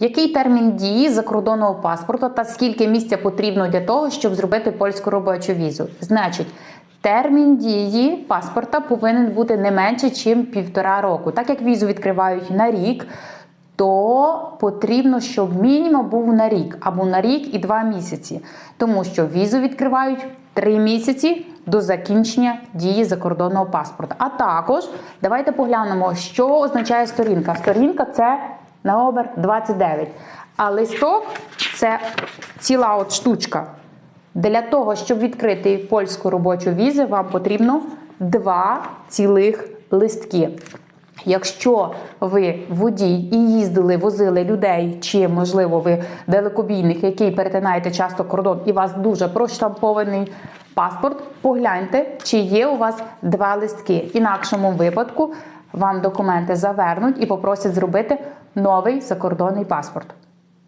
Який термін дії закордонного паспорта та скільки місця потрібно для того, щоб зробити польську робочу візу? Значить, термін дії паспорта повинен бути не менше, ніж півтора року. Так як візу відкривають на рік, то потрібно, щоб мінімум був на рік або на рік і два місяці, тому що візу відкривають три місяці до закінчення дії закордонного паспорта. А також давайте поглянемо, що означає сторінка. Сторінка це номер 29, а листок це ціла от штучка. Для того, щоб відкрити польську робочу візу, вам потрібно два цілих листки. Якщо ви водій і їздили, возили людей, чи можливо ви далекобійник, який перетинаєте часто кордон, і вас дуже проштампований паспорт, погляньте, чи є у вас два листки. В інакшому випадку вам документи завернуть і попросять зробити новий закордонний паспорт.